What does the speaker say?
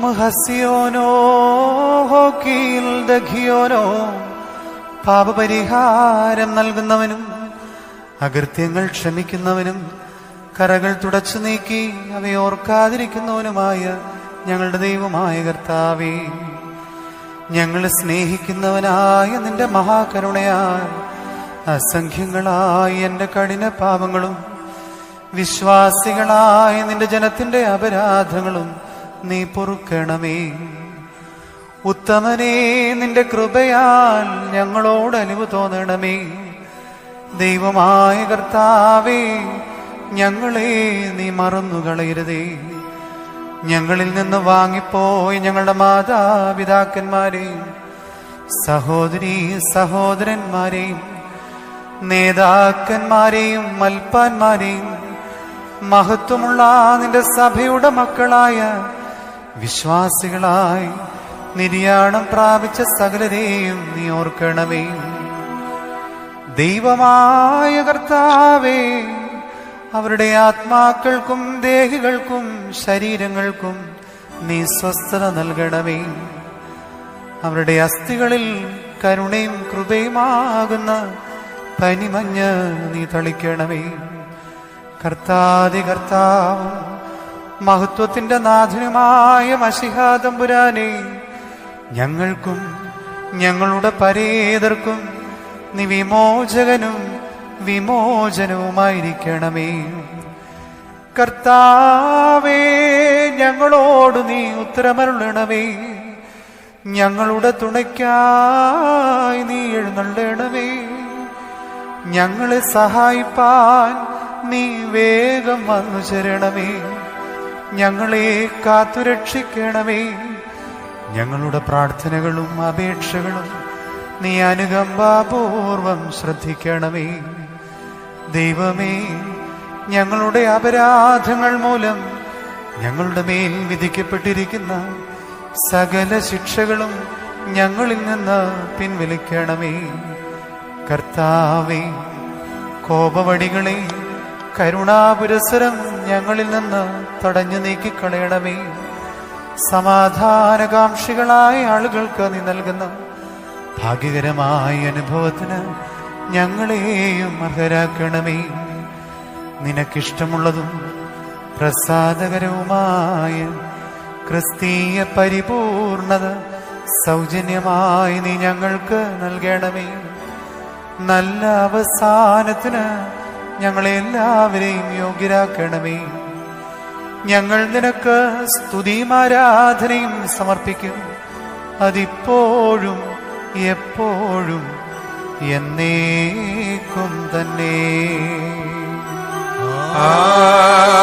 മുഹസിയോനോ ഹോക്കിയിൽ ദഖിയോനോ പാപപരിഹാരം നൽകുന്നവനും അകൃത്യങ്ങൾ ക്ഷമിക്കുന്നവനും കറകൾ തുടച്ചു നീക്കി അവയോർക്കാതിരിക്കുന്നവനുമായ ഞങ്ങളുടെ ദൈവമായ കർത്താവേ ഞങ്ങൾ സ്നേഹിക്കുന്നവനായ നിന്റെ മഹാകരുണയാൽ അസംഖ്യങ്ങളായ എന്റെ കഠിന പാപങ്ങളും വിശ്വാസികളായ നിന്റെ ജനത്തിന്റെ അപരാധങ്ങളും നീ പൊറുക്കണമേ. ഉത്തമനേ നിന്റെ കൃപയാൽ ഞങ്ങളോട് അലിവ് തോന്നണമേ. ദൈവമായ കർത്താവേ ഞങ്ങളെ നീ മറന്നുകളയരുതേ. ഞങ്ങളിൽ നിന്ന് വാങ്ങിപ്പോയി ഞങ്ങളുടെ മാതാപിതാക്കന്മാരെയും സഹോദരി സഹോദരന്മാരെയും നേതാക്കന്മാരെയും മൽപ്പാന്മാരെയും മഹത്വമുള്ള നിന്റെ സഭയുടെ മക്കളായ വിശ്വാസികളായി നിര്യാണം പ്രാപിച്ച സകലരെയും നീ ഓർക്കണമേ. ദൈവമായ കർത്താവേ അവരുടെ ആത്മാക്കൾക്കും ദേഹികൾക്കും ശരീരങ്ങൾക്കും നീ സ്വസ്ഥത നൽകണമേ. അവരുടെ അസ്ഥികളിൽ കരുണയും കൃപയുമാകുന്ന പനിമഞ്ഞ് നീ തളിക്കണമേ. കർത്താതി കർത്താവും മഹത്വത്തിന്റെ നാഥനുമായ മഷിഹാതമ്പുരാനെ ഞങ്ങൾക്കും ഞങ്ങളുടെ പരേതർക്കും നീ വിമോചകനും വിമോചനവുമായിരിക്കണമേ. കർത്താവേ ഞങ്ങളോട് നീ ഉത്തരമരുളണമേ. ഞങ്ങളുടെ തുണയ്ക്കായി നീ എഴുന്നള്ളണമേ. ഞങ്ങളെ സഹായിപ്പാൻ നീ വേഗം വന്നു ചേരണമേ ഞങ്ങളെ കാത്തുരക്ഷിക്കണമേ. ഞങ്ങളുടെ പ്രാർത്ഥനകളും അപേക്ഷകളും നീ അനുകമ്പാപൂർവം ശ്രദ്ധിക്കണമേ. ദൈവമേ ഞങ്ങളുടെ അപരാധങ്ങൾ മൂലം ഞങ്ങളുടെ മേൽ വിധിക്കപ്പെട്ടിരിക്കുന്ന സകല ശിക്ഷകളും ഞങ്ങളിൽ നിന്ന് പിൻവലിക്കണമേ. കർത്താവേ കോപവടികളെ കരുണാപുരസരം ഞങ്ങളിൽ നിന്ന് തടഞ്ഞു നീക്കിക്കളയണമേ. സമാധാനകാംക്ഷികളായ ആളുകൾക്ക് നീ നൽകുന്ന ഭാഗ്യകരമായ അനുഭവത്തിന് ഞങ്ങളെയും അർഹരാക്കണമേ. നിനക്കിഷ്ടമുള്ളതും പ്രസാദകരവുമായ ക്രിസ്തീയ പരിപൂർണത സൗജന്യമായി നീ ഞങ്ങൾക്ക് നൽകണമേ. നല്ല അവസാനത്തിന് ഞങ്ങളെല്ലാവരെയും യോഗ്യരാക്കണമേ. ഞങ്ങൾ നിനക്ക് സ്തുതിയും ആരാധനയും സമർപ്പിക്കും. അതിപ്പോഴും എപ്പോഴും എന്നേക്കും തന്നെ. ആ